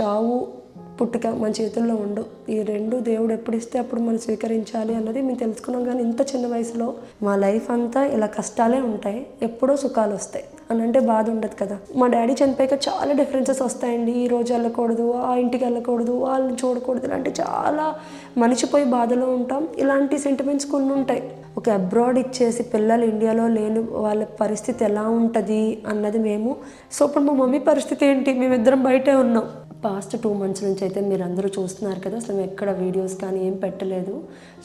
చావు పుట్టుక మన చేతుల్లో ఉండవు ఈ రెండు దేవుడు ఎప్పుడు ఇస్తే అప్పుడు మనం స్వీకరించాలి అన్నది మేము తెలుసుకున్నాం. కానీ ఇంత చిన్న వయసులో మా లైఫ్ అంతా ఇలా కష్టాలే ఉంటాయి. ఎప్పుడో సుఖాలు వస్తాయి. అని అంటే బాధ ఉండదు కదా. మా డాడీ చనిపోయాక చాలా డిఫరెన్సెస్ వస్తాయండి. ఈ రోజు వెళ్ళకూడదు ఆ ఇంటికి వెళ్ళకూడదు వాళ్ళని చూడకూడదు ఇలాంటి చాలా మనిషిపోయి బాధలో ఉంటాం. ఇలాంటి సెంటిమెంట్స్ కొన్ని ఉంటాయి. ఒక అబ్రాడ్ ఇచ్చేసి పిల్లలు ఇండియాలో లేని వాళ్ళ పరిస్థితి ఎలా ఉంటుంది అన్నది మేము. సో ఇప్పుడు మా మమ్మీ పరిస్థితి ఏంటి? మేమిద్దరం బయటే ఉన్నాం. పాస్ట్ టూ మంత్స్ నుంచి అయితే మీరు అందరూ చూస్తున్నారు కదా అసలు మేము ఎక్కడ వీడియోస్ కానీ ఏం పెట్టలేదు.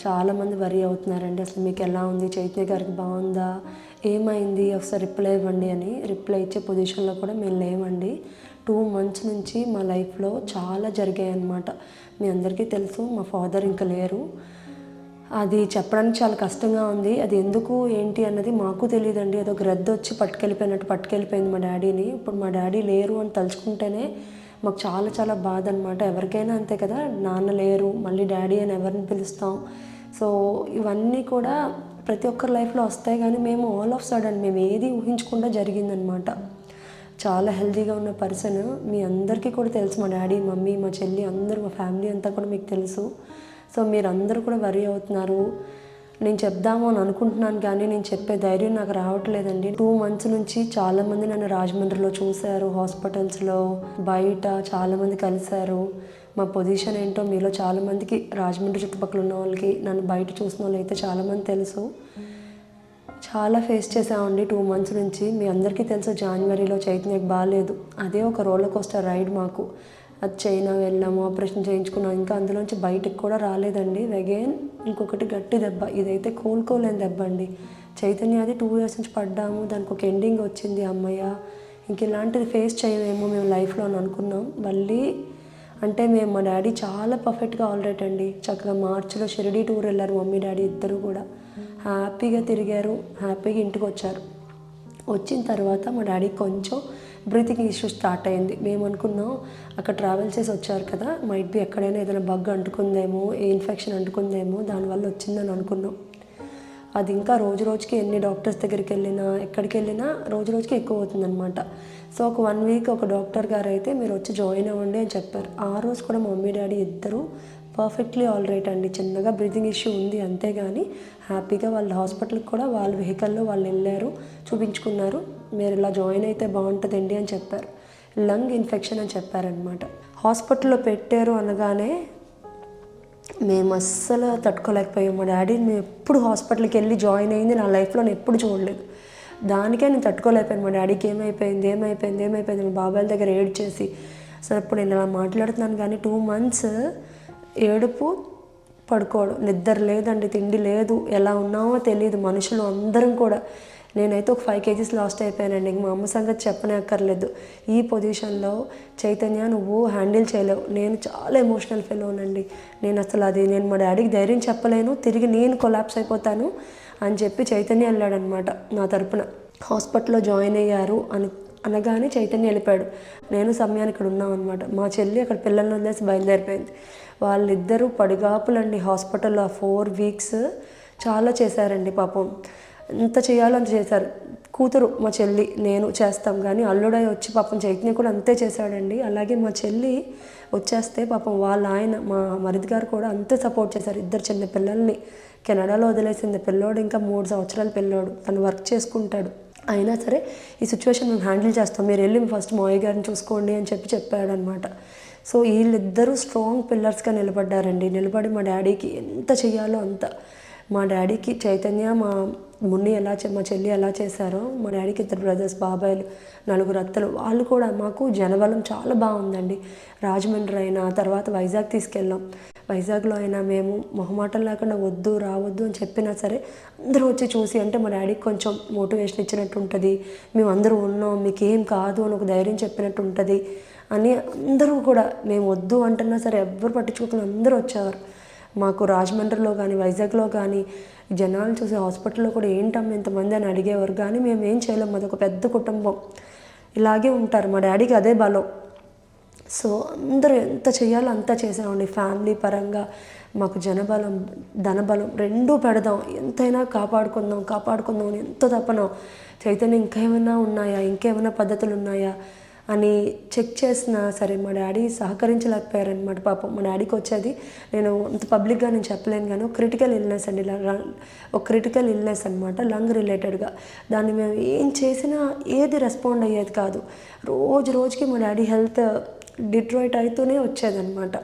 చాలామంది వరి అవుతున్నారండి అసలు మీకు ఎలా ఉంది చైతన్య గారికి బాగుందా ఏమైంది ఒకసారి రిప్లై ఇవ్వండి అని. రిప్లై ఇచ్చే పొజిషన్లో కూడా మేము లేవండి. టూ మంత్స్ నుంచి మా లైఫ్లో చాలా జరిగాయి అన్నమాట. మీ అందరికీ తెలుసు మా ఫాదర్ ఇంకా లేరు. అది చెప్పడానికి చాలా కష్టంగా ఉంది. అది ఎందుకు ఏంటి అన్నది మాకు తెలియదండి. అదొక గ్రద్ద వచ్చి పట్టుకెళ్ళిపోయినట్టు పట్టుకెళ్ళిపోయింది మా డాడీని ఇప్పుడు మా డాడీ లేరు అని తలుచుకుంటేనే మాకు చాలా చాలా బాధ అనమాట ఎవరికైనా అంతే కదా నాన్న లేరు మళ్ళీ డాడీ అని ఎవరిని పిలుస్తాం. సో ఇవన్నీ కూడా ప్రతి ఒక్కరి లైఫ్లో వస్తాయి కానీ మేము ఆల్ ఆఫ్ సడన్ మేము ఏది ఊహించకుండా జరిగిందనమాట చాలా హెల్తీగా ఉన్న పర్సన్ మీ అందరికీ కూడా తెలుసు మా డాడీ మమ్మీ మా చెల్లి అందరూ మా ఫ్యామిలీ అంతా కూడా మీకు తెలుసు. సో మీరు అందరూ కూడా వరి అవుతున్నారు. నేను చెప్దాము అని అనుకుంటున్నాను కానీ నేను చెప్పే ధైర్యం నాకు రావట్లేదండి. టూ మంత్స్ నుంచి చాలామంది నన్ను రాజమండ్రిలో చూశారు హాస్పిటల్స్లో బయట చాలామంది కలిశారు. మా పొజిషన్ ఏంటో మీలో చాలామందికి రాజమండ్రి చుట్టుపక్కల ఉన్న వాళ్ళకి నన్ను బయట చూసిన వాళ్ళు అయితే చాలామంది తెలుసు. చాలా ఫేస్ చేసామండి టూ మంత్స్ నుంచి. మీ అందరికీ తెలుసు జనవరిలో చైతన్యకు బాగాలేదు. అదే ఒక రోలర్ కోస్టర్ రైడ్ మాకు. అది చైనా వెళ్ళాము ఆపరేషన్ చేయించుకున్నాం. ఇంకా అందులోంచి బయటకు కూడా రాలేదండి. అగైన్ ఇంకొకటి గట్టి దెబ్బ. ఇదైతే కోలుకోలేని దెబ్బ అండి. చైతన్య అది టూ ఇయర్స్ నుంచి పడ్డాము. దానికి ఒక ఎండింగ్ వచ్చింది అమ్మయ్య ఇంక ఇలాంటిది ఫేస్ చేయమేమో మేము లైఫ్లో అని అనుకున్నాం. మళ్ళీ అంటే మేము మా డాడీ చాలా పర్ఫెక్ట్గా ఆల్రెడీ అండి. చక్కగా మార్చిలో షిరిడి టూర్ వెళ్ళారు మమ్మీ డాడీ ఇద్దరు కూడా. హ్యాపీగా తిరిగారు. హ్యాపీగా ఇంటికి వచ్చారు. వచ్చిన తర్వాత మా డాడీ కొంచెం బ్రీతింగ్ ఇష్యూ స్టార్ట్ అయింది. మేము అనుకున్నాం అక్కడ ట్రావెల్ చేసి వచ్చారు కదా మైట్ బి ఎక్కడైనా ఏదైనా బగ్ అంటుకుందేమో ఏ ఇన్ఫెక్షన్ అంటుకుందేమో దానివల్ల వచ్చిందని అనుకున్నాం. అది ఇంకా రోజు రోజుకి ఎన్ని డాక్టర్స్ దగ్గరికి వెళ్ళినా ఎక్కడికి వెళ్ళినా రోజు రోజుకి ఎక్కువ అవుతుందన్నమాట. సో ఒక వన్ వీక్ ఒక డాక్టర్ గారు అయితే మీరు వచ్చి జాయిన్ అవ్వండి అని చెప్పారు. ఆ రోజు కూడా మమ్మీ డాడీ ఇద్దరు పర్ఫెక్ట్లీ ఆల్ రైట్ అండి. చిన్నగా బ్రీతింగ్ ఇష్యూ ఉంది అంతేగాని హ్యాపీగా వాళ్ళ హాస్పిటల్కి కూడా వాళ్ళ వెహికల్లో వాళ్ళు వెళ్ళారు చూపించుకున్నారు. మీరు ఇలా జాయిన్ అయితే బాగుంటుందండి అని చెప్పారు. లంగ్ ఇన్ఫెక్షన్ అని చెప్పారనమాట హాస్పిటల్లో పెట్టారు అనగానే మేము అస్సలు తట్టుకోలేకపోయాం. మా డాడీ మేము ఎప్పుడు హాస్పిటల్కి వెళ్ళి జాయిన్ అయింది నా లైఫ్లో నేను ఎప్పుడు చూడలేదు. దానికే నేను తట్టుకోలేకపోయాను. మా డాడీకి ఏమైపోయింది ఏమైపోయింది ఏమైపోయింది మా బాబాయ్ దగ్గర ఏడ్ చేసి సరే ఇప్పుడు నేను ఇలా మాట్లాడుతున్నాను కానీ టూ మంత్స్ ఏడుపు పడుకోవడం నిద్ర లేదండి తిండి లేదు ఎలా ఉన్నామో తెలియదు మనుషులు అందరం కూడా. నేనైతే ఒక ఫైవ్ కేజీస్ లాస్ట్ అయిపోయానండి. ఇంక మా అమ్మ సంగతి చెప్పనే అక్కర్లేదు ఈ పొజిషన్లో చైతన్య నువ్వు హ్యాండిల్ చేయలేవు. నేను చాలా ఎమోషనల్ ఫీల్ అవునండి నేను అసలు అది నేను మా డాడీకి ధైర్యం చెప్పలేను. తిరిగి నేను కొలాప్స్ అయిపోతాను అని చెప్పి చైతన్య వెళ్ళాడనమాట నా తరపున. హాస్పిటల్లో జాయిన్ అయ్యారు అని అనగానే చైతన్య వెళ్ళిపోయాడు. నేను సమయానికి ఇక్కడ ఉన్నాం అనమాట మా చెల్లి అక్కడ పిల్లల్ని వదిలేసి బయలుదేరిపోయింది. వాళ్ళిద్దరూ పడిగాపులండి. హాస్పిటల్లో ఫోర్ వీక్స్ చాలా చేశారండి పాపం. ఎంత చేయాలో అంత చేశారు. కూతురు మా చెల్లి నేను చేస్తాం. కానీ అల్లుడై వచ్చి పాపం చైతన్య కూడా అంతే చేశాడండి. అలాగే మా చెల్లి వచ్చేస్తే పాపం వాళ్ళ ఆయన మా మరిది గారు కూడా అంతే సపోర్ట్ చేశారు. ఇద్దరు చిన్న పిల్లల్ని కెనడాలో వదిలేసింది. పిల్లోడు ఇంకా మూడు సంవత్సరాల పిల్లోడు. తను వర్క్ చేసుకుంటాడు. అయినా సరే ఈ సిచ్యువేషన్ మేము హ్యాండిల్ చేస్తాం. మీరు వెళ్ళి ఫస్ట్ మావయ్య గారిని చూసుకోండి అని చెప్పి చెప్పాడనమాట. సో వీళ్ళిద్దరూ స్ట్రాంగ్ పిల్లర్స్గా నిలబడ్డారండి. నిలబడి మా డాడీకి ఎంత చేయాలో అంత. మా డాడీకి చైతన్య మా మున్ని ఎలా మా చెల్లి ఎలా చేశారో మా డాడీకి ఇద్దరు బ్రదర్స్ బాబాయ్లు నలుగురు అత్తలు వాళ్ళు కూడా మాకు జనబలం చాలా బాగుందండి. రాజమండ్రి అయినా తర్వాత వైజాగ్ తీసుకెళ్ళాం. వైజాగ్లో అయినా మేము మొహమాటం లేకుండా వద్దు రావద్దు అని చెప్పినా సరే అందరూ వచ్చి చూసి అంటే మా డాడీకి కొంచెం మోటివేషన్ ఇచ్చినట్టు ఉంటుంది. మేము అందరూ ఉన్నాం మీకు ఏం కాదు అని ఒక ధైర్యం చెప్పినట్టు ఉంటుంది అని అందరూ కూడా మేము వద్దు అంటున్నా సరే ఎవ్వరు పట్టించుకోకుండా అందరూ వచ్చేవారు. మాకు రాజమండ్రిలో కానీ వైజాగ్లో కానీ జనాలు చూసి హాస్పిటల్లో కూడా ఏంటమ్మ ఇంతమంది అని అడిగేవారు. కానీ మేము ఏం చేయలేము అది ఒక పెద్ద కుటుంబం. ఇలాగే ఉంటారు మా డాడీకి అదే బలం. సో అందరూ ఎంత చేయాలో అంత చేసామండి ఫ్యామిలీ పరంగా మాకు జనబలం ధనబలం రెండూ పెడదాం. ఎంతైనా కాపాడుకుందాం కాపాడుకుందాం అని ఎంతో తపన. చైతన్య ఇంకేమైనా ఉన్నాయా? ఇంకేమైనా పద్ధతులు ఉన్నాయా అని చెక్ చేసినా సరే మా డాడీ సహకరించలేకపోయారనమాట పాపం. మా డాడీకి వచ్చేది నేను అంత పబ్లిక్గా నేను చెప్పలేను కానీ ఒక క్రిటికల్ ఇల్నెస్ అండి. ఒక క్రిటికల్ ఇల్నెస్ అనమాట లంగ్ రిలేటెడ్గా. దాన్ని మేము ఏం చేసినా ఏది రెస్పాండ్ అయ్యేది కాదు. రోజు రోజుకి మా డాడీ హెల్త్ డిట్రాయిట్ అవుతూనే వచ్చేదనమాట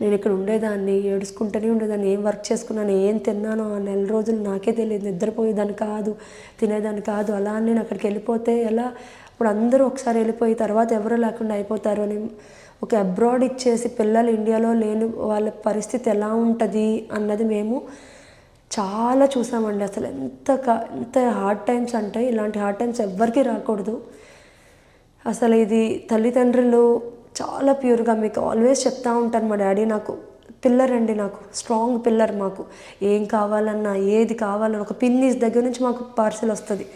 నేను ఇక్కడ ఉండేదాన్ని ఏడుచుకుంటూనే ఉండేదాన్ని ఏం వర్క్ చేసుకున్నాను ఏం తిన్నానో ఆ నెల రోజులు నాకే తెలియదు నిద్రపోయేదాన్ని కాదు తినేదాన్ని కాదు అలా నేను అక్కడికి వెళ్ళిపోతే ఎలా? ఇప్పుడు అందరూ ఒకసారి వెళ్ళిపోయి తర్వాత ఎవరు లేకుండా అయిపోతారు అని ఒక అబ్రాడ్ ఇచ్చేసి పిల్లలు ఇండియాలో లేని వాళ్ళ పరిస్థితి ఎలా ఉంటుంది అన్నది మేము చాలా చూసామండి. అసలు ఎంత ఎంత హార్డ్ టైమ్స్ అంటే ఇలాంటి హార్డ్ టైమ్స్ ఎవ్వరికీ రాకూడదు. అసలు ఇది తల్లిదండ్రులు చాలా ప్యూర్గా మీకు ఆల్వేస్ చెప్తా ఉంటాను మా డాడీ నాకు. పిల్లర్ అండి నాకు. స్ట్రాంగ్ పిల్లర్ మాకు. ఏం కావాలన్నా ఏది కావాలన్నా ఒక పిన్నీస్ దగ్గర నుంచి మాకు పార్సిల్ వస్తుంది.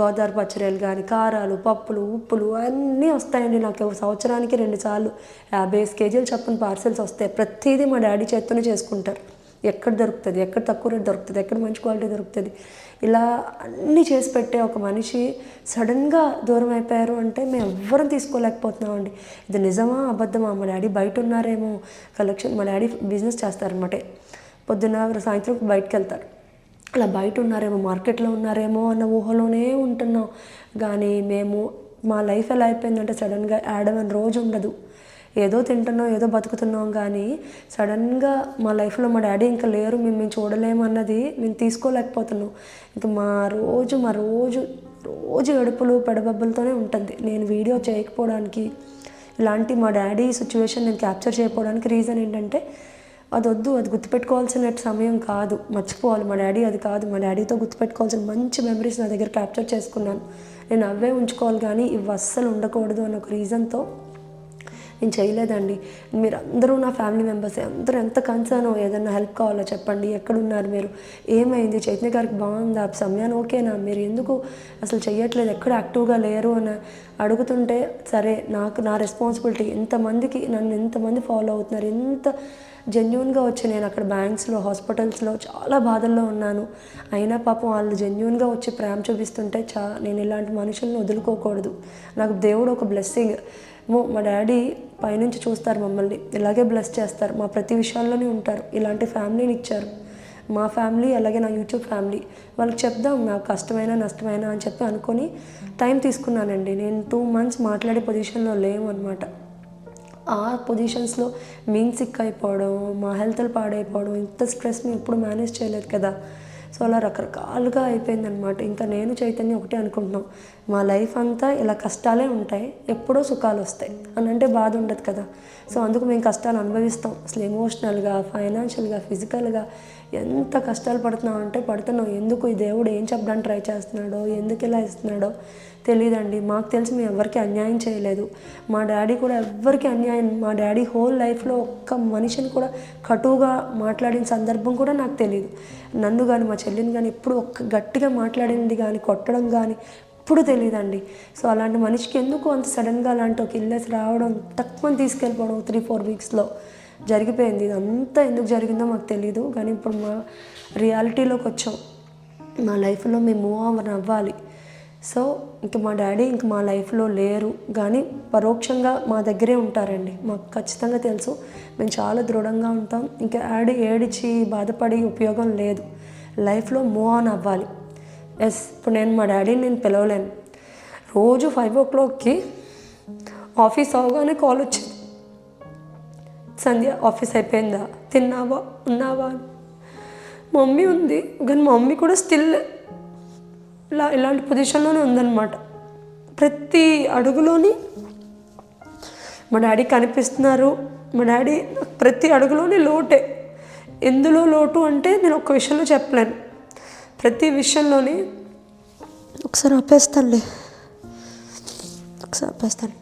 గోదావరి పచ్చడిలు కానీ కారాలు పప్పులు ఉప్పులు అన్నీ వస్తాయండి నాకు. సంవత్సరానికి రెండు సార్లు యాభై కేజీలు చొప్పున పార్సిల్స్ వస్తాయి. ప్రతిదీ మా డాడీ చేత్తోనే చేసుకుంటారు. ఎక్కడ దొరుకుతుంది? ఎక్కడ తక్కువ రేట్ దొరుకుతుంది? ఎక్కడ మంచి క్వాలిటీ దొరుకుతుంది? ఇలా అన్నీ చేసి పెట్టే ఒక మనిషి సడన్గా దూరం అయిపోయారు అంటే మేము ఎవ్వరం తీసుకోలేకపోతున్నామండి. ఇది నిజమా? అబద్ధమా? మా డాడీ బయట ఉన్నారేమో? కలెక్షన్ మా డాడీ బిజినెస్ చేస్తారన్నమాట. పొద్దున్న సాయంత్రం బయటకు వెళ్తారు. అలా బయట ఉన్నారేమో? మార్కెట్లో ఉన్నారేమో? అన్న ఊహలోనే ఉంటున్నాం. కానీ మేము మా లైఫ్ ఎలా అయిపోయిందంటే సడన్గా యాడమని రోజు ఉండదు. ఏదో తింటున్నాం ఏదో బతుకుతున్నాం కానీ సడన్గా మా లైఫ్లో మా డాడీ ఇంకా లేరు మేము మేము చూడలేమన్నది మేము తీసుకోలేకపోతున్నాం. ఇంకా మా రోజు మా రోజు రోజు ఏడుపులు పెడబబ్బులతోనే ఉంటుంది. నేను వీడియో చేయకపోవడానికి ఇలాంటి మా డాడీ సిచ్యువేషన్ నేను క్యాప్చర్ చేయకపోవడానికి రీజన్ ఏంటంటే అది వద్దు అది గుర్తుపెట్టుకోవాల్సిన సమయం కాదు. మర్చిపోవాలి. మా డాడీ అది కాదు. మా డాడీతో గుర్తుపెట్టుకోవాల్సిన మంచి మెమరీస్ నా దగ్గర క్యాప్చర్ చేసుకున్నాను. నేను అవే ఉంచుకోవాలి కానీ ఇవి అస్సలు ఉండకూడదు అన్న ఒక రీజన్తో నేను చేయలేదండి. మీరు అందరూ నా ఫ్యామిలీ మెంబర్స్. అందరూ ఎంత కన్సర్న్ ఏదైనా హెల్ప్ కావాలో చెప్పండి. ఎక్కడున్నారు మీరు? ఏమైంది? చైతన్య గారికి బాగుందా? సమయాన్ని ఓకేనా? మీరు ఎందుకు అసలు చేయట్లేదు ఎక్కడ యాక్టివ్గా లేరు అని అడుగుతుంటే సరే నాకు నా రెస్పాన్సిబిలిటీ ఇంతమందికి నన్ను ఎంతమంది ఫాలో అవుతున్నారు ఎంత జెన్యున్గా వచ్చి నేను అక్కడ బ్యాంక్స్లో హాస్పిటల్స్లో చాలా బాధల్లో ఉన్నాను. అయినా పాపం వాళ్ళు జెన్యున్గా వచ్చి ప్రేమ చూపిస్తుంటే చా నేను ఇలాంటి మనుషులను వదులుకోకూడదు. నాకు దేవుడు ఒక బ్లెస్సింగ్ మా డాడీ పైనుంచి చూస్తారు మమ్మల్ని. ఇలాగే బ్లెస్ చేస్తారు. మా ప్రతి విషయాల్లోనే ఉంటారు. ఇలాంటి ఫ్యామిలీని ఇచ్చారు. మా ఫ్యామిలీ అలాగే నా యూట్యూబ్ ఫ్యామిలీ. వాళ్ళకి చెప్దాం నాకు కష్టమైనా నష్టమైనా అని చెప్పి అనుకొని టైం తీసుకున్నానండి. నేను టూ మంత్స్ మాట్లాడే పొజిషన్లో లేము అనమాట ఆ పొజిషన్స్లో మేము సిక్ అయిపోవడం మా హెల్త్లు పాడైపోవడం ఇంత స్ట్రెస్ మేము ఎప్పుడు మేనేజ్ చేయలేదు కదా. సో అలా రకరకాలుగా అయిపోయిందనమాట ఇంకా నేను చైతన్యం ఒకటే అనుకుంటున్నాం. మా లైఫ్ అంతా ఇలా కష్టాలే ఉంటాయి ఎప్పుడో సుఖాలు వస్తాయి అని అంటే బాధ ఉండదు కదా. సో అందుకు మేము కష్టాలు అనుభవిస్తాం. అసలు ఎమోషనల్గా ఫైనాన్షియల్గా ఫిజికల్గా ఎంత కష్టాలు పడుతున్నావు అంటే పడుతున్నావు. ఎందుకు ఈ దేవుడు ఏం చెప్పడానికి ట్రై చేస్తున్నాడో ఎందుకు ఇలా ఇస్తున్నాడో తెలియదండి మాకు తెలిసి మేము ఎవరికి అన్యాయం చేయలేదు. మా డాడీ కూడా ఎవ్వరికి అన్యాయం మా డాడీ హోల్ లైఫ్లో ఒక్క మనిషిని కూడా కటువుగా మాట్లాడిన సందర్భం కూడా నాకు తెలియదు నన్ను కానీ మా చెల్లిని కానీ ఎప్పుడు ఒక్క గట్టిగా మాట్లాడింది కానీ కొట్టడం కానీ ఎప్పుడు తెలియదండి సో అలాంటి మనిషికి ఎందుకు అంత సడన్గా అలాంటి ఒక ఇల్లెస్ రావడం తక్కువ తీసుకెళ్ళిపోవడం త్రీ ఫోర్ వీక్స్లో జరిగిపోయింది. ఇదంతా ఎందుకు జరిగిందో మాకు తెలియదు కానీ ఇప్పుడు మా రియాలిటీలోకి వచ్చాం. మా లైఫ్లో మేము మూవ్ ఆన్ అవ్వాలి. సో ఇంక మా డాడీ ఇంక మా లైఫ్లో లేరు. కానీ పరోక్షంగా మా దగ్గరే ఉంటారండి. మాకు ఖచ్చితంగా తెలుసు. మేము చాలా దృఢంగా ఉంటాం. ఇంకా యాడి ఏడిచి బాధపడి ఉపయోగం లేదు. లైఫ్లో మూవ్ ఆన్ అవ్వాలి. ఎస్ ఇప్పుడు నేను మా డాడీని నేను పిలవలేను. రోజు ఫైవ్ ఓ క్లాక్కి ఆఫీస్ అవగానే కాల్ వచ్చింది. సంధ్య ఆఫీస్ అయిపోయిందా? తిన్నావా? ఉన్నావా? అని. మమ్మీ ఉంది. కానీ మా మమ్మీ కూడా స్టిల్ ఇలా ఇలాంటి పొజిషన్లోనే ఉందన్నమాట. ప్రతి అడుగులోని మా డాడీ కనిపిస్తున్నారు. మా డాడీ ప్రతి అడుగులోని లోటే. ఎందులో లోటు అంటే నేను ఒక విషయంలో చెప్పలేను. ప్రతి విషయంలోని ఒకసారి ఆపేస్తానులే. ఒకసారి ఆపేస్తాను.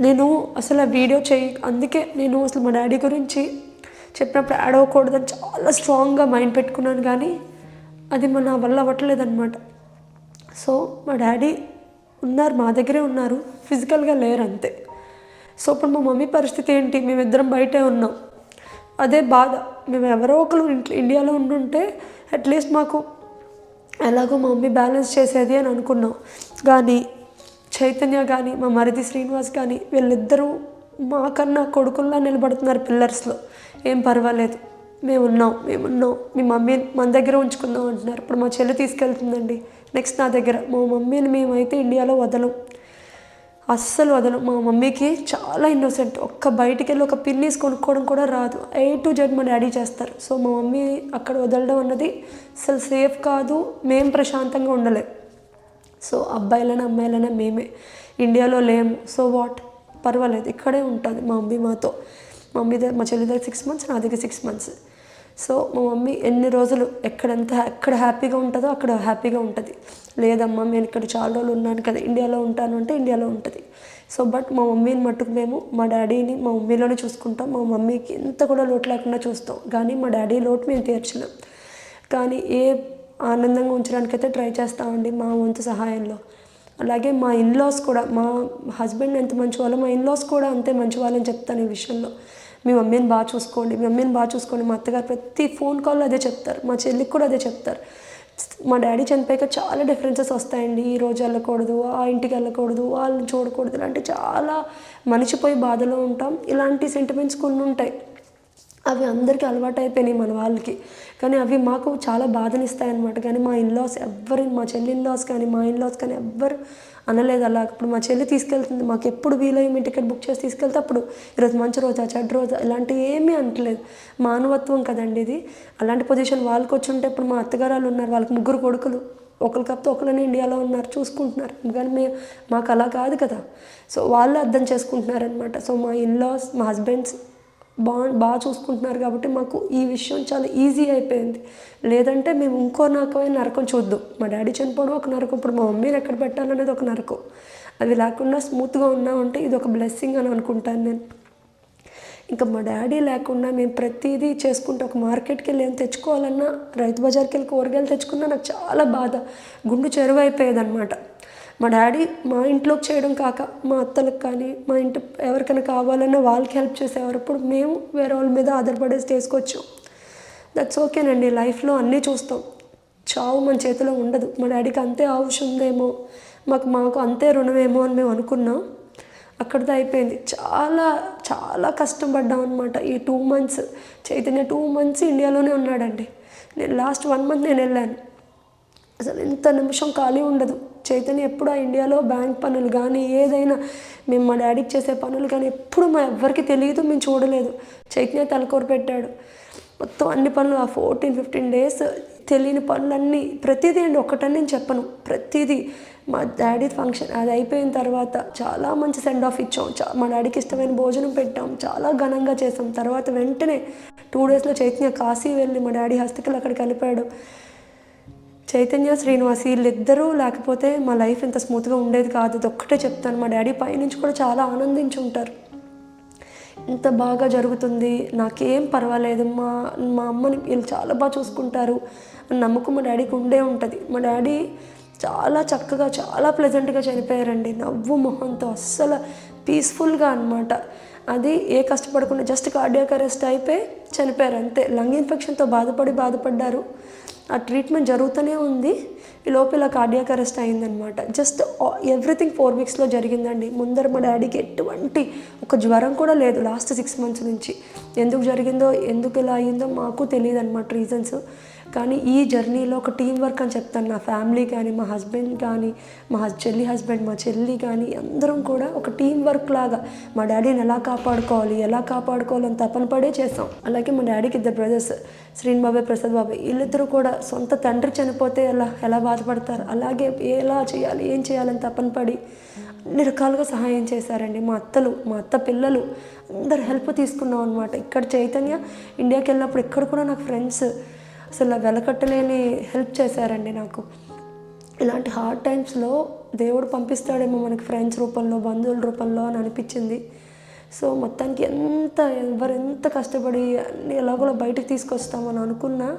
నేను అసలు ఆ వీడియో చేయి అందుకే నేను అసలు మా డాడీ గురించి చెప్పినప్పుడు యాడ్ అవ్వకూడదని చాలా స్ట్రాంగ్గా మైండ్ పెట్టుకున్నాను కానీ అది మన నా వల్ల అవ్వట్లేదన్నమాట. సో మా డాడీ ఉన్నారు మా దగ్గరే ఉన్నారు ఫిజికల్గా లేరు అంతే. సో ఇప్పుడు మా మమ్మీ పరిస్థితి ఏంటి? మేమిద్దరం బయటే ఉన్నాం. అదే బాధ. మేము ఎవరో ఒకరు ఇంట్లో ఇండియాలో ఉండుంటే అట్లీస్ట్ మాకు ఎలాగో మా మమ్మీ బ్యాలెన్స్ చేసేది అని అనుకున్నాం. కానీ చైతన్య కానీ మా మరిది శ్రీనివాస్ కానీ వీళ్ళిద్దరూ మాకన్నా కొడుకుల్లా నిలబడుతున్నారు పిల్లర్స్లో. ఏం పర్వాలేదు. మేము ఉన్నాం మేము ఉన్నాం మీ మమ్మీ మన దగ్గర ఉంచుకుందాం అంటున్నారు. ఇప్పుడు మా చెల్లి తీసుకెళ్తుందండి. నెక్స్ట్ నా దగ్గర. మా మమ్మీని మేమైతే ఇండియాలో వదలం. అస్సలు వదలం. మా మమ్మీకి చాలా ఇన్నోసెంట్ ఒక్క బయటికి వెళ్ళి ఒక పిన్నీస్ కొనుక్కోవడం కూడా రాదు. ఏ టు జెడ్ మా డాడీ చేస్తారు. సో మా మమ్మీ అక్కడ వదలడం అన్నది అసలు సేఫ్ కాదు. మేం ప్రశాంతంగా ఉండలేం. సో అబ్బాయిలైనా అమ్మాయిలైనా మేమే ఇండియాలో లేము సో వాట్? పర్వాలేదు ఇక్కడే ఉంటుంది మా మమ్మీ మాతో. మా మమ్మీ దగ్గర మా చెల్లి దగ్గర సిక్స్ మంత్స్ నా దగ్గర సిక్స్ మంత్స్ సో మా మమ్మీ ఎన్ని రోజులు ఎక్కడంత ఎక్కడ హ్యాపీగా ఉంటుందో అక్కడ హ్యాపీగా ఉంటుంది. లేదమ్మా నేను ఇక్కడ చాలా రోజులు ఉన్నాను కదా ఇండియాలో ఉంటాను అంటే ఇండియాలో ఉంటుంది. సో బట్ మా మమ్మీని మట్టుకు మేము మా డాడీని మా మమ్మీలోనే చూసుకుంటాం. మా మమ్మీకి ఎంత కూడా లోటు లేకుండా చూస్తాం. కానీ మా డాడీ లోటు మేము తీర్చలేం. కానీ ఏ ఆనందంగా ఉంచడానికైతే ట్రై చేస్తామండి మా వంతు సహాయంలో. అలాగే మా ఇన్లాస్ కూడా మా హస్బెండ్ ఎంత మంచి వాళ్ళో మా ఇన్లాస్ కూడా అంతే మంచి వాళ్ళని చెప్తాను ఈ విషయంలో. మీ మమ్మీని బాగా చూసుకోండి మీ మమ్మీని బాగా చూసుకోండి మా అత్తగారు ప్రతి ఫోన్ కాల్లో అదే చెప్తారు మా చెల్లికి కూడా అదే చెప్తారు. మా డాడీ చనిపోయాక చాలా డిఫరెన్సెస్ వస్తాయండి ఈ రోజు వెళ్ళకూడదు ఆ ఇంటికి వెళ్ళకూడదు వాళ్ళని చూడకూడదు ఇలాంటి చాలా మనిషిపోయి బాధలో ఉంటాం. ఇలాంటి సెంటిమెంట్స్ కొన్ని ఉంటాయి. అవి అందరికీ అలవాటు అయిపోయినాయి మన వాళ్ళకి. కానీ అవి మాకు చాలా బాధనిస్తాయి అనమాట కానీ మా ఇన్లాస్ ఎవ్వరు మా చెల్లి ఇన్లాస్ కానీ మా ఇన్లాస్ కానీ ఎవ్వరు అనలేదు అలా. ఇప్పుడు మా చెల్లి తీసుకెళ్తుంది. మాకు ఎప్పుడు వీలయ్యి మీ టికెట్ బుక్ చేసి తీసుకెళ్తే అప్పుడు ఈరోజు మంచి రోజా చెడ్డ రోజా ఇలాంటివి ఏమీ అంటలేదు మానవత్వం కదండి ఇది. అలాంటి పొజిషన్ వాళ్ళకి వచ్చి ఉంటే ఇప్పుడు మా అత్తగారు వాళ్ళు ఉన్నారు. వాళ్ళకి ముగ్గురు కొడుకులు. ఒకరి కాకపోతే ఒకరిని ఇండియాలో ఉన్నారు చూసుకుంటున్నారు. కానీ మేము మాకు అలా కాదు కదా. సో వాళ్ళు అర్థం చేసుకుంటున్నారనమాట సో మా ఇన్లాస్ మా హస్బెండ్స్ బా బాగా చూసుకుంటున్నారు కాబట్టి మాకు ఈ విషయం చాలా ఈజీ అయిపోయింది. లేదంటే మేము ఇంకో నరకమైన నరకం చూద్దాం. మా డాడీ చనిపోవడం ఒక నరకం ఇప్పుడు మా మమ్మీని ఎక్కడ పెట్టాలనేది ఒక నరకం. అవి లేకుండా స్మూత్గా ఉన్నామంటే ఇది ఒక బ్లెస్సింగ్ అని అనుకుంటాను నేను. ఇంకా మా డాడీ లేకుండా మేము ప్రతిదీ చేసుకుంటే ఒక మార్కెట్కి వెళ్ళి ఏం తెచ్చుకోవాలన్నా రైతు బజార్కి వెళ్ళి కూరగాయలు తెచ్చుకున్నా నాకు చాలా బాధ. గుండు చెరువు అయిపోయేది అనమాట మా డాడీ మా ఇంట్లోకి చేయడం కాక మా అత్తలకు కానీ మా ఇంటి ఎవరికైనా కావాలన్నా వాళ్ళకి హెల్ప్ చేసేవారు. ఇప్పుడు మేము వేరే వాళ్ళ మీద ఆధారపడేసి చేసుకోవచ్చు దట్స్ ఓకేనండి లైఫ్లో అన్నీ చూస్తాం. చావు మన చేతిలో ఉండదు. మా డాడీకి అంతే ఆవుష్ ఉందేమో మాకు మాకు అంతే రుణమేమో అని మేము అనుకున్నాం. అక్కడితో అయిపోయింది. చాలా చాలా కష్టపడ్డాం అనమాట ఈ two months Chaitanya two months ఇండియాలోనే ఉన్నాడండి. నేను లాస్ట్ వన్ మంత్ నేను వెళ్ళాను. అసలు ఎంత నిమిషం ఖాళీ ఉండదు. చైతన్య ఎప్పుడు ఆ ఇండియాలో బ్యాంక్ పనులు కానీ ఏదైనా మేము మా డాడీకి చేసే పనులు కానీ ఎప్పుడు మా ఎవ్వరికి తెలియదు మేము చూడలేదు. చైతన్య తలకూర పెట్టాడు. మొత్తం అన్ని పనులు ఆ ఫోర్టీన్ ఫిఫ్టీన్ డేస్ తెలియని పనులన్నీ ప్రతిదీ అండి ఒకటని నేను చెప్పను. ప్రతిదీ మా డాడీ ఫంక్షన్ అది అయిపోయిన తర్వాత చాలా మంచి సెండ్ ఆఫ్ ఇచ్చాం. చా మా డాడీకి ఇష్టమైన భోజనం పెట్టాం. చాలా ఘనంగా చేసాం. తర్వాత వెంటనే టూ డేస్లో చైతన్య కాశీ వెళ్ళి మా డాడీ హస్తికలు అక్కడ కలిపాడు చైతన్య శ్రీనివాస్ వీళ్ళిద్దరూ లేకపోతే మా లైఫ్ ఇంత స్మూత్గా ఉండేది కాదు. అది ఒక్కటే చెప్తాను. మా డాడీ పైనుంచి కూడా చాలా ఆనందించి ఉంటారు. ఇంత బాగా జరుగుతుంది. నాకేం పర్వాలేదు. మా మా అమ్మని వీళ్ళు చాలా బాగా చూసుకుంటారు. నమ్మకం మా డాడీకి ఉండే ఉంటుంది. మా డాడీ చాలా చక్కగా చాలా ప్లెజెంట్గా చనిపోయారండి. నవ్వు మొహంతో అస్సలు పీస్ఫుల్గా అనమాట అది ఏ కష్టపడకుండా జస్ట్ కార్డియాక్ అరెస్ట్ అయిపోయి చనిపోయారు. అంతే. లంగ్ ఇన్ఫెక్షన్తో బాధపడి బాధపడ్డారు. ఆ ట్రీట్మెంట్ జరుగుతూనే ఉంది. ఈ లోపల కార్డియాక్ అరెస్ట్ అయిందనమాట జస్ట్ ఎవ్రీథింగ్ ఫోర్ వీక్స్లో జరిగిందండి. ముందర మా డాడీకి ఎటువంటి ఒక జ్వరం కూడా లేదు లాస్ట్ సిక్స్ మంత్స్ నుంచి. ఎందుకు జరిగిందో ఎందుకు ఇలా అయ్యిందో మాకు తెలియదు అనమాట రీజన్స్. కానీ ఈ జర్నీలో ఒక టీం వర్క్ అని చెప్తాను. నా ఫ్యామిలీ కానీ మా హస్బెండ్ కానీ మా చెల్లి హస్బెండ్ మా చెల్లి కానీ అందరం కూడా ఒక టీం వర్క్ లాగా మా డాడీని ఎలా కాపాడుకోవాలి ఎలా కాపాడుకోవాలని తపన పడే చేసాం అలాగే మా డాడీకి ఇద్దరు బ్రదర్స్ శ్రీన్ బాబాయ్ ప్రసాద్ బాబాయ్ వీళ్ళిద్దరూ కూడా సొంత తండ్రి చనిపోతే ఎలా ఎలా బాధపడతారు? అలాగే ఎలా చేయాలి ఏం చేయాలని తపన పడి అన్ని రకాలుగా సహాయం చేశారండి. మా అత్తలు మా అత్త పిల్లలు అందరు హెల్ప్ తీసుకున్నాం అనమాట ఇక్కడ చైతన్య ఇండియాకి వెళ్ళినప్పుడు ఇక్కడ కూడా నాకు ఫ్రెండ్స్ అసలు వెలకట్టలేని హెల్ప్ చేశారండి నాకు. ఇలాంటి హార్డ్ టైమ్స్లో దేవుడు పంపిస్తాడేమో మనకి ఫ్రెండ్స్ రూపంలో బంధువుల రూపంలో అని అనిపించింది. సో మొత్తానికి ఎంత ఎవరు ఎంత కష్టపడి అన్ని ఎలాగోలా బయటకు తీసుకొస్తామని అనుకున్నా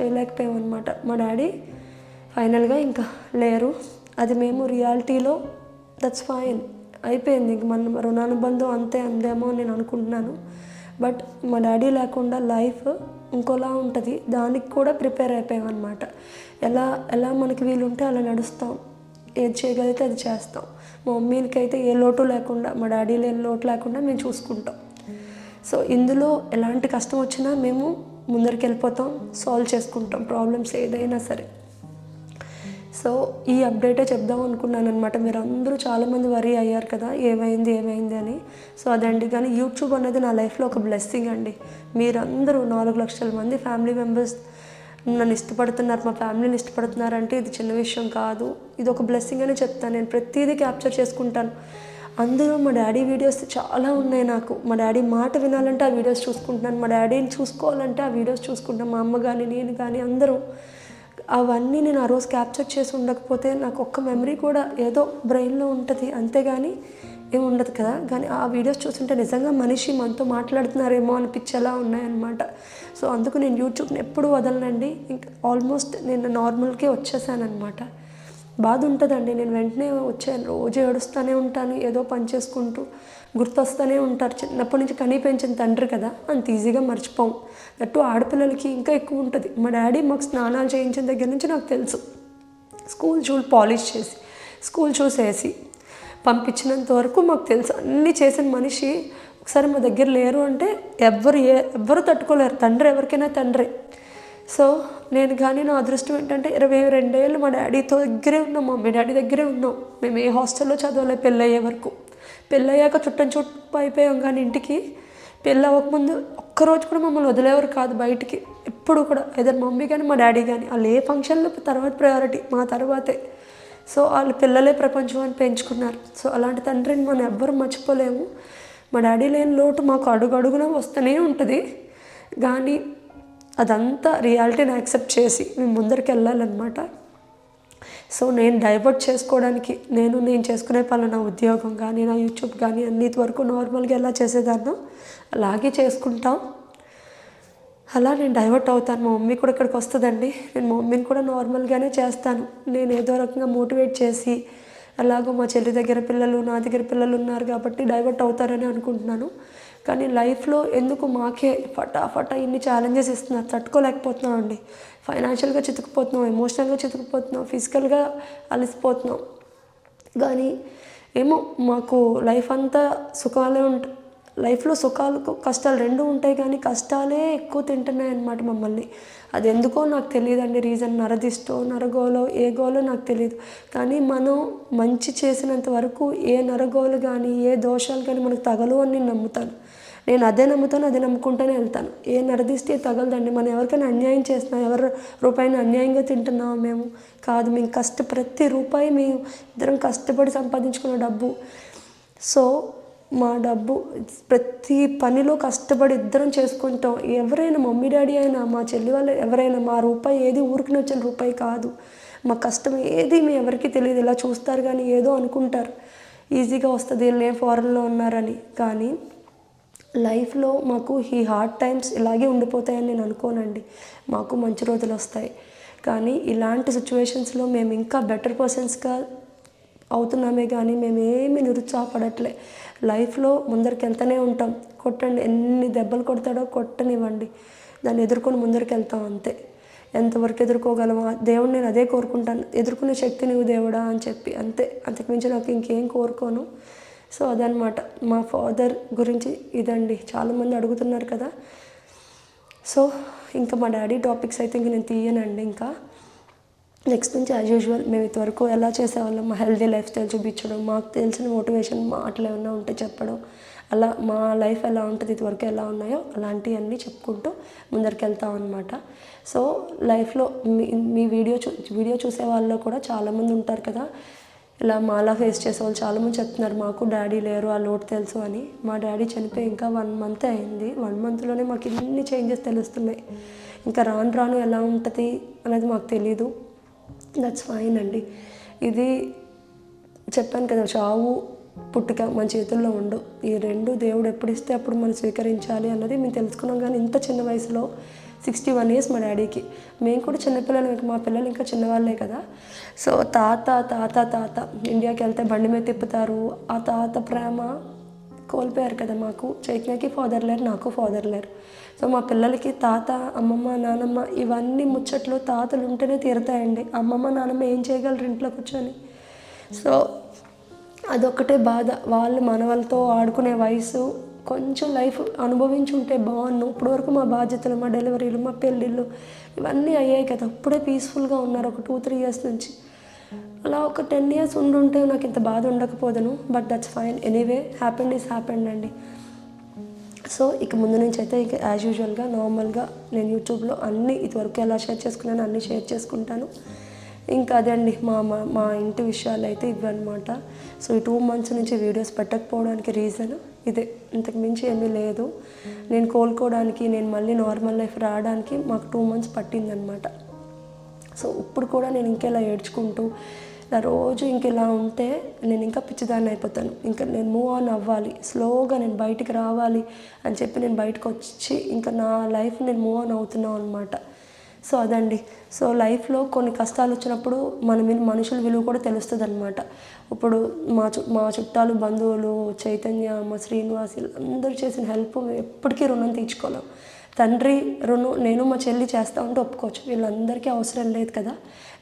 చేయలేకపోయామన్నమాట. మా డాడీ ఫైనల్గా ఇంకా లేరు. అది మేము రియాలిటీలో దట్స్ ఫైన్ అయిపోయింది. ఇంక మన రుణానుబంధం అంతే అందేమో నేను అనుకుంటున్నాను. బట్ మా డాడీ లేకుండా లైఫ్ ఇంకోలా ఉంటుంది. దానికి కూడా ప్రిపేర్ అయిపోయాం ఎలా ఎలా మనకి వీలుంటే అలా నడుస్తాం. ఏది చేయగలిగితే అది చేస్తాం. మా మమ్మీలకి అయితే ఏ లోటు లేకుండా మా డాడీలు ఏ లోటు లేకుండా మేము చూసుకుంటాం. సో ఇందులో ఎలాంటి కష్టం వచ్చినా మేము ముందరికి వెళ్ళిపోతాం సాల్వ్ చేసుకుంటాం ప్రాబ్లమ్స్ ఏదైనా సరే. సో ఈ అప్డేటే చెప్దాం అనుకున్నాను అనమాట మీరు అందరూ చాలామంది వరీ అయ్యారు కదా ఏమైంది ఏమైంది అని. సో అదండి. కానీ యూట్యూబ్ అనేది నా లైఫ్లో ఒక బ్లెస్సింగ్ అండి. మీరందరూ నాలుగు లక్షల మంది ఫ్యామిలీ మెంబర్స్ నన్ను ఇష్టపడుతున్నారు మా ఫ్యామిలీని ఇష్టపడుతున్నారంటే ఇది చిన్న విషయం కాదు. ఇది ఒక బ్లెస్సింగ్ అని చెప్తాను. నేను ప్రతిదీ క్యాప్చర్ చేసుకుంటాను. అందులో మా డాడీ వీడియోస్ చాలా ఉన్నాయి నాకు. మా డాడీ మాట వినాలంటే ఆ వీడియోస్ చూసుకుంటున్నాను. మా డాడీని చూసుకోవాలంటే ఆ వీడియోస్ చూసుకుంటాను మా అమ్మ కానీ నేను కానీ అందరూ అవన్నీ నేను ఆ రోజు క్యాప్చర్ చేసి ఉండకపోతే నాకు ఒక్క మెమరీ కూడా ఏదో బ్రెయిన్లో ఉంటుంది. అంతేగాని ఏమి ఉండదు కదా. కానీ ఆ వీడియోస్ చూస్తుంటే నిజంగా మనిషి మనతో మాట్లాడుతున్నారేమో అనిపించేలా ఉన్నాయన్నమాట. సో అందుకు నేను యూట్యూబ్ని ఎప్పుడు వదలనండి. ఇంకా ఆల్మోస్ట్ నేను నార్మల్కే వచ్చేసానమాట బాధ ఉంటుందండి. నేను వెంటనే వచ్చాను రోజు ఏడుస్తూనే ఉంటాను ఏదో పని చేసుకుంటూ. గుర్తొస్తూనే ఉంటారు. చిన్నప్పటి నుంచి కనీ పెంచిన తండ్రి కదా అంత ఈజీగా మర్చిపోం. దట్టు ఆడపిల్లలకి ఇంకా ఎక్కువ ఉంటుంది. మా డాడీ మాకు స్నానాలు చేయించిన దగ్గర నుంచి నాకు తెలుసు. స్కూల్ షూలు పాలిష్ చేసి స్కూల్ షూస్ వేసి పంపించినంత వరకు మాకు తెలుసు. అన్నీ చేసిన మనిషి ఒకసారి మా దగ్గర లేరు అంటే ఎవ్వరు ఏ ఎవ్వరు తట్టుకోలేరు. తండ్రి ఎవరికైనా తండ్రి. సో నేను కానీ నా అదృష్టం ఏంటంటే ఇరవై రెండేళ్ళు మా డాడీతో దగ్గరే ఉన్నాం. మమ్మీ డాడీ దగ్గరే ఉన్నాం. మేము ఏ హాస్టల్లో చదవలే పెళ్ళయ్యే వరకు. పెళ్ళయ్యాక చుట్టం చుట్టూ అయిపోయాం కానీ ఇంటికి. పెళ్ళి అవ్వకముందు ఒక్కరోజు కూడా మమ్మల్ని వదిలేవారు కాదు బయటికి. ఎప్పుడు కూడా ఏదైనా మమ్మీ కానీ మా డాడీ కానీ వాళ్ళు ఏ ఫంక్షన్లో తర్వాత ప్రయారిటీ మా తర్వాతే. సో వాళ్ళు పిల్లలే ప్రపంచం అని పెంచుకున్నారు. సో అలాంటి తండ్రిని మనం ఎవ్వరు మర్చిపోలేము. మా డాడీ లేని లోటు మాకు అడుగు అడుగున వస్తూనే ఉంటుంది. కానీ అదంతా రియాలిటీని యాక్సెప్ట్ చేసి మేము ముందరికి వెళ్ళాలన్నమాట. సో నేను డైవర్ట్ చేసుకోవడానికి నేను నేను చేసుకునే పనులు నా ఉద్యోగం కానీ నా యూట్యూబ్ కానీ అన్నిటి వరకు నార్మల్గా ఎలా చేసేదాన్నో అలాగే చేసుకుంటాం. అలా నేను డైవర్ట్ అవుతాను. మా మమ్మీ కూడా ఇక్కడికి వస్తుందండి. నేను మా మమ్మీని కూడా నార్మల్గానే చేస్తాను. నేను ఏదో రకంగా మోటివేట్ చేసి అలాగో మా చెల్లి దగ్గర పిల్లలు నా దగ్గర పిల్లలు ఉన్నారు కాబట్టి డైవర్ట్ అవుతారని అనుకుంటున్నాను. కానీ లైఫ్లో ఎందుకు మాకే ఫటాఫటా ఇన్ని ఛాలెంజెస్ ఇస్తున్నారు? తట్టుకోలేకపోతున్నాం అండి ఫైనాన్షియల్గా చితుకుపోతున్నాం ఎమోషనల్గా చితుకుపోతున్నాం ఫిజికల్గా అలసిపోతున్నాం. కానీ ఏమో మాకు లైఫ్ అంతా సుఖాలే ఉంటాయి లైఫ్లో సుఖాలు కష్టాలు రెండు ఉంటాయి కానీ కష్టాలే ఎక్కువ తింటున్నాయి అన్నమాట మమ్మల్ని. అది ఎందుకో నాకు తెలియదండి రీజన్ నరదిష్టో నరగోలో ఏ గోలో నాకు తెలియదు కానీ మనం మంచి చేసినంత వరకు ఏ నరగోలు కానీ ఏ దోషాలు కానీ మనకు తగలు అని నేను నమ్ముతాను. నేను అదే నమ్ముతాను అదే నమ్ముకుంటూనే వెళ్తాను. ఏ నరదిస్తే తగలదండి. మనం ఎవరికైనా అన్యాయం చేస్తున్నాం ఎవరు రూపాయిని అన్యాయంగా తింటున్నామా మేము? కాదు మేము కష్ట ప్రతి రూపాయి మేము ఇద్దరం కష్టపడి సంపాదించుకున్న డబ్బు. సో మా డబ్బు ప్రతి పనిలో కష్టపడి ఇద్దరం చేసుకుంటాం. ఎవరైనా మమ్మీ డాడీ అయినా మా చెల్లి వాళ్ళు ఎవరైనా మా రూపాయి ఏది ఊరికి వచ్చిన రూపాయి కాదు. మా కష్టం ఏది మీ ఎవరికి తెలియదు. ఇలా చూస్తారు కానీ ఏదో అనుకుంటారు. ఈజీగా వస్తుంది వీళ్ళు ఏ ఫారెన్లో ఉన్నారని. కానీ లైఫ్లో మాకు ఈ హార్డ్ టైమ్స్ ఇలాగే ఉండిపోతాయని నేను అనుకోనండి. మాకు మంచి రోజులు వస్తాయి. కానీ ఇలాంటి సిచ్యువేషన్స్లో మేము ఇంకా బెటర్ పర్సన్స్గా అవుతున్నామే కానీ మేము ఏమి నిరుత్సాహపడట్లే. లైఫ్లో ముందరికి వెళ్తూనే ఉంటాం. కొట్టండి ఎన్ని దెబ్బలు కొడతాడో కొట్టనివ్వండి. దాన్ని ఎదుర్కొని ముందరికి వెళ్తాం అంతే. ఎంతవరకు ఎదుర్కోగలమా దేవుడు నేను అదే కోరుకుంటాను. ఎదుర్కొనే శక్తి నువ్వు దేవుడా అని చెప్పి అంతే. అంతకుమించి నాకు ఇంకేం కోరుకోను. సో అదనమాట మా ఫాదర్ గురించి ఇదండి. చాలామంది అడుగుతున్నారు కదా. సో ఇంకా మా డాడీ టాపిక్స్ అయితే ఇంక నేను తీయనండి ఇంకా. నెక్స్ట్ నుంచి యాజ్ యూజువల్ మేము ఇంతవరకు ఎలా చేసేవాళ్ళం? మా హెల్దీ లైఫ్ స్టైల్ చూపించడం మాకు తెలిసిన మోటివేషన్ మాటలు ఏమైనా ఉంటే చెప్పడం అలా మా లైఫ్ ఎలా ఉంటుంది ఇదివరకు ఎలా ఉన్నాయో అలాంటివన్నీ చెప్పుకుంటూ ముందరికి వెళ్తాం అనమాట సో లైఫ్లో మీ మీ వీడియో చూ వీడియో చూసే వాళ్ళు కూడా చాలామంది ఉంటారు కదా. ఇలా మాలా ఫేస్ చేసే వాళ్ళు చాలామంది చెప్తున్నారు మాకు డాడీ లేరు ఆ లోటు తెలుసు అని. మా డాడీ చనిపోయి ఇంకా వన్ మంత్ అయింది. వన్ మంత్లోనే మాకు ఇన్ని చేంజెస్ తెలుస్తున్నాయి. ఇంకా రాను రాను ఎలా ఉంటుంది అనేది మాకు తెలీదు. దట్స్ ఫైన్ అండి. ఇది చెప్పాను కదా చావు పుట్టుక మన చేతుల్లో ఉండు. ఈ రెండు దేవుడు ఎప్పుడు ఇస్తే అప్పుడు మనం స్వీకరించాలి అన్నది మేము తెలుసుకున్నాం. కానీ ఇంత చిన్న వయసులో సిక్స్టీ వన్ ఇయర్స్ మా డాడీకి. మేము కూడా చిన్నపిల్లలు మా పిల్లలు ఇంకా చిన్నవాళ్ళే కదా. సో తాత తాత తాత ఇండియాకి వెళ్తే బండి మీద తిప్పుతారు. ఆ తాత ప్రేమ కోల్పోయారు కదా మాకు. చైతన్యకి ఫాదర్ లేరు నాకు ఫాదర్ లేరు. సో మా పిల్లలకి తాత అమ్మమ్మ నానమ్మ ఇవన్నీ ముచ్చట్లు తాతలు ఉంటేనే తీరుతాయండి. అమ్మమ్మ నానమ్మ ఏం చేయగలరు ఇంట్లో కూర్చొని? సో అదొక్కటే బాధ. వాళ్ళు మనవలతో ఆడుకునే వయసు కొంచెం లైఫ్ అనుభవించుంటే ఇప్పుడు ఇప్పటివరకు మా బాధ్యతలు మా డెలివరీలు మా పెళ్ళిళ్ళు ఇవన్నీ అయ్యాయి కదా. అప్పుడే పీస్ఫుల్గా ఉన్నారు ఒక టూ త్రీ ఇయర్స్ నుంచి. అలా ఒక టెన్ ఇయర్స్ ఉండుంటే నాకు ఇంత బాధ ఉండకపోదును. But that's fine. Anyway happened is happened అండి. సో ఇక ముందు నుంచి అయితే ఇక యాజ్ యూజువల్గా నార్మల్గా నేను యూట్యూబ్లో అన్నీ ఇదివరకు ఎలా షేర్ చేసుకున్నాను అన్నీ షేర్ చేసుకుంటాను. ఇంకా అదే అండి మా మా మా ఇంటి విషయాలు అయితే ఇవన్నమాట సో ఈ టూ మంత్స్ నుంచి వీడియోస్ పెట్టకపోవడానికి రీజన్ ఇదే. ఇంతకు మించి ఏమీ లేదు. నేను కోలుకోవడానికి నేను మళ్ళీ నార్మల్ లైఫ్ రావడానికి మాకు టూ మంత్స్ పట్టిందనమాట సో ఇప్పుడు కూడా నేను ఇంకెలా ఏడ్చుకుంటూ నా రోజు ఇంకెలా ఉంటే నేను ఇంకా పిచ్చిదాన్ని అయిపోతాను. ఇంకా నేను మూవ్ ఆన్ అవ్వాలి. స్లోగా నేను బయటికి రావాలి అని చెప్పి నేను బయటకు వచ్చి ఇంకా నా లైఫ్ నేను మూవ్ ఆన్ అవుతున్నాను అనమాట సో అదండి. సో లైఫ్లో కొన్ని కష్టాలు వచ్చినప్పుడు మన మీద మనుషుల విలువ కూడా తెలుస్తుంది అనమాట ఇప్పుడు మా చు మా చుట్టాలు బంధువులు చైతన్య మా శ్రీనివాస్ అందరూ చేసిన హెల్ప్ ఎప్పటికీ రుణం తీర్చుకోలేం. తండ్రి రుణం నేను మా చెల్లి చేస్తా ఉంటే ఒప్పుకోవచ్చు. వీళ్ళందరికీ అవసరం లేదు కదా.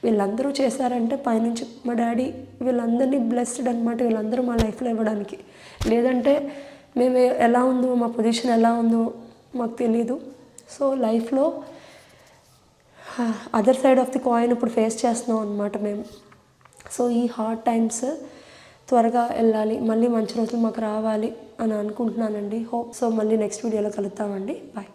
వీళ్ళందరూ చేశారంటే పైనుంచి మా డాడీ వీళ్ళందరినీ బ్లెస్డ్ అనమాట వీళ్ళందరూ మా లైఫ్లో ఇవ్వడానికి. లేదంటే మేము ఎలా ఉందో మా పొజిషన్ ఎలా ఉందో మాకు తెలీదు. సో లైఫ్లో other side of the coin ఇప్పుడు ఫేస్ చేస్తున్నాం అనమాట మేము. సో ఈ హార్డ్ టైమ్స్ త్వరగా వెళ్ళాలి. మళ్ళీ మంచి రోజులు మాకు రావాలి అని అనుకుంటున్నానండి. హోప్ సో మళ్ళీ నెక్స్ట్ వీడియోలో కలుద్దామండి. బాయ్